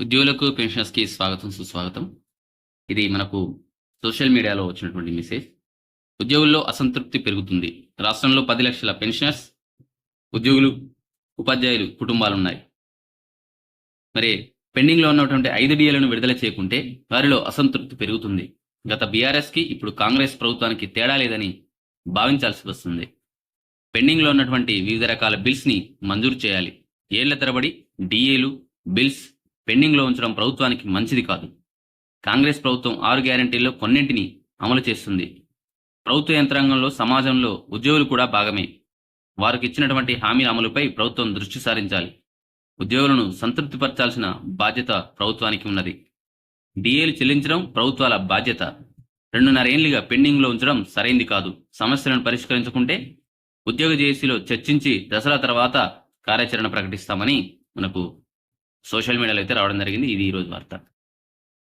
ఉద్యోగులకు పెన్షనర్స్కి స్వాగతం సుస్వాగతం. ఇది మనకు సోషల్ మీడియాలో వచ్చినటువంటి మెసేజ్. ఉద్యోగుల్లో అసంతృప్తి పెరుగుతుంది. రాష్ట్రంలో పది లక్షల పెన్షనర్స్ ఉద్యోగులు ఉపాధ్యాయులు కుటుంబాలు ఉన్నాయి మరి పెండింగ్లో ఉన్నటువంటి ఐదు డిఏలను విడుదల చేయకుంటే వారిలో అసంతృప్తి పెరుగుతుంది. గత బీఆర్ఎస్కి ఇప్పుడు కాంగ్రెస్ ప్రభుత్వానికి తేడా లేదని భావించాల్సి వస్తుంది. పెండింగ్లో ఉన్నటువంటి వివిధ రకాల బిల్స్ని మంజూరు చేయాలి. ఏళ్ళ తరబడి డిఏలు బిల్స్ పెండింగ్లో ఉంచడం ప్రభుత్వానికి మంచిది కాదు. కాంగ్రెస్ ప్రభుత్వం ఆరు గ్యారంటీల్లో కొన్నింటిని అమలు చేస్తుంది. ప్రభుత్వ యంత్రాంగంలో సమాజంలో ఉద్యోగులు కూడా భాగమే. వారికి ఇచ్చినటువంటి హామీల అమలుపై ప్రభుత్వం దృష్టి సారించాలి. ఉద్యోగులను సంతృప్తిపరచాల్సిన బాధ్యత ప్రభుత్వానికి ఉన్నది. డిఏలు చెల్లించడం ప్రభుత్వాల బాధ్యత. రెండున్నరేళ్ళుగా పెండింగ్లో ఉంచడం సరైంది కాదు. సమస్యలను పరిష్కరించుకుంటే ఉద్యోగ జేఏసీలో చర్చించి దసరా తర్వాత కార్యాచరణ ప్రకటిస్తామని మనకు సోషల్ మీడియాలో అయితే రావడం జరిగింది. ఇది ఈరోజు వార్త.